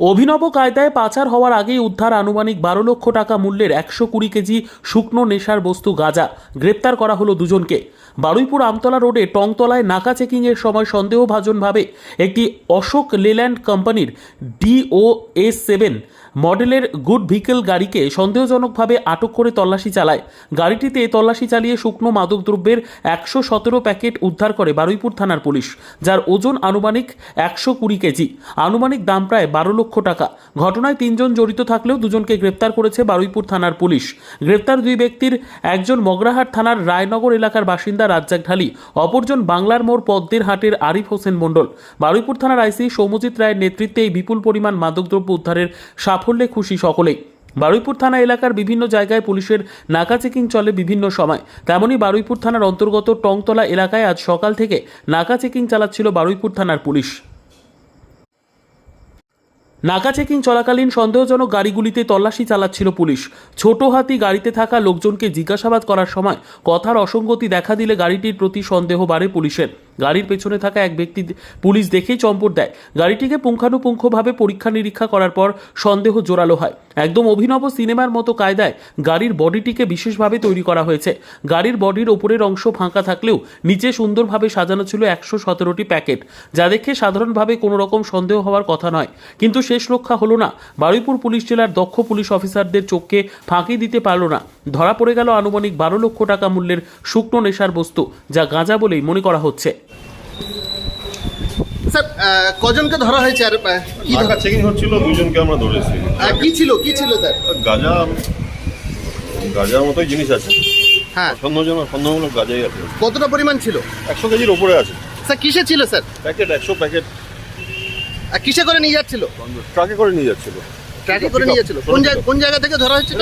অভিনব কায়দায় পাচার হওয়ার আগেই উদ্ধার আনুমানিক বারো লক্ষ টাকা মূল্যের একশো কুড়ি কেজি শুকনো নেশার বস্তু গাঁজা গ্রেপ্তার করা হলো দুজনকে। বারুইপুর আমতলা রোডে টংতলায় নাকা চেকিংয়ের সময় সন্দেহভাজনভাবে একটি অশোক লেল্যান্ড কোম্পানির ডিও এস সেভেন মডেলের গুড ভিকেল গাড়িকে সন্দেহজনকভাবে আটক করে তল্লাশি চালায়। গাড়িটিতে তল্লাশি চালিয়ে শুকনো মাদকদ্রব্যের একশো সতেরো প্যাকেট উদ্ধার করে বারুইপুর থানার পুলিশ, যার ওজন আনুমানিক একশো কুড়ি কেজি। আনুমানিক দাম প্রায় বারো লক্ষ টাকা। ঘটনায় তিনজন জড়িত থাকলেও দুজনকে গ্রেপ্তার করেছে বারুইপুর থানার পুলিশ। গ্রেপ্তার দুই ব্যক্তির একজন মগরাহাট থানার রায়নগর এলাকার বাসিন্দা রাজ্জাক ঢালি, অপরজন বাংলার মোড় পদ্মের হাটের আরিফ হোসেন মণ্ডল। বারুইপুর থানার আইসি সৌমজিৎ রায়ের নেতৃত্বে এই বিপুল পরিমাণ মাদকদ্রব্য উদ্ধারের সাফল্যে খুশি সকলেই। বারুইপুর থানা এলাকার বিভিন্ন জায়গায় পুলিশের নাকা চেকিং চলে বিভিন্ন সময়। তেমনই বারুইপুর থানার অন্তর্গত টংতলা এলাকায় আজ সকাল থেকে নাকা চেকিং চালাচ্ছিল বারুইপুর থানার পুলিশ। নাকা চেকিং চলাকালীন সন্দেহজনক গাড়িগুলিতে তল্লাশি চালাচ্ছিল পুলিশ। ছোট হাতি গাড়িতে থাকা লোকজনকে জিজ্ঞাসাবাদ করার সময় কথার অসঙ্গতি দেখা দিলে গাড়িটির প্রতি সন্দেহ বাড়ে পুলিশের। গাড়ির পেছনে থাকা এক ব্যক্তি পুলিশ দেখেই চম্পট দেয়। গাড়িটিকে পুঙ্খানুপুঙ্খভাবে পরীক্ষা নিরীক্ষা করার পর সন্দেহ জোরালো হয়। একদম অভিনব সিনেমার মতো কায়দায় গাড়ির বডিটিকে বিশেষভাবে তৈরি করা হয়েছে। গাড়ির বডির ওপরের অংশ ফাঁকা থাকলেও নিচে সুন্দরভাবে সাজানো ছিল একশো সতেরোটি প্যাকেট, যা দেখে সাধারণভাবে কোনো রকম সন্দেহ হওয়ার কথা নয়। কিন্তু শেষ রক্ষা হলো না। বারুইপুর পুলিশ জেলার দক্ষ পুলিশ অফিসারদের চোখকে ফাঁকি দিতে পারল না। ধরা পড়ে গেল আনুমানিক বারো লক্ষ টাকা মূল্যের শুকনো নেশার বস্তু, যা গাঁজা বলেই মনে করা হচ্ছে। স্যার কজনকে ধরা হয়েছে আর কি টাকা চেকিং হচ্ছিল দুজনকে আমরা ধরেছি। কি ছিল কি ছিল স্যার? গাজা গাজার মতোই জিনিস আছে। হ্যাঁ। সন্দেহজনক সন্দেহমূলক গাজাই আছে। কতটা পরিমাণ ছিল? একশো কেজির ওপরে আছে। স্যার কিসে ছিল স্যার? প্যাকেট একশো প্যাকেট। আর কিসে করে নিয়ে যাচ্ছিল? ট্রাকে করে নিয়ে যাচ্ছিল। ট্র্যাকে করে নিয়ে যাচ্ছিল। কোন জায়গা কোন জায়গা থেকে ধরা হয়েছিল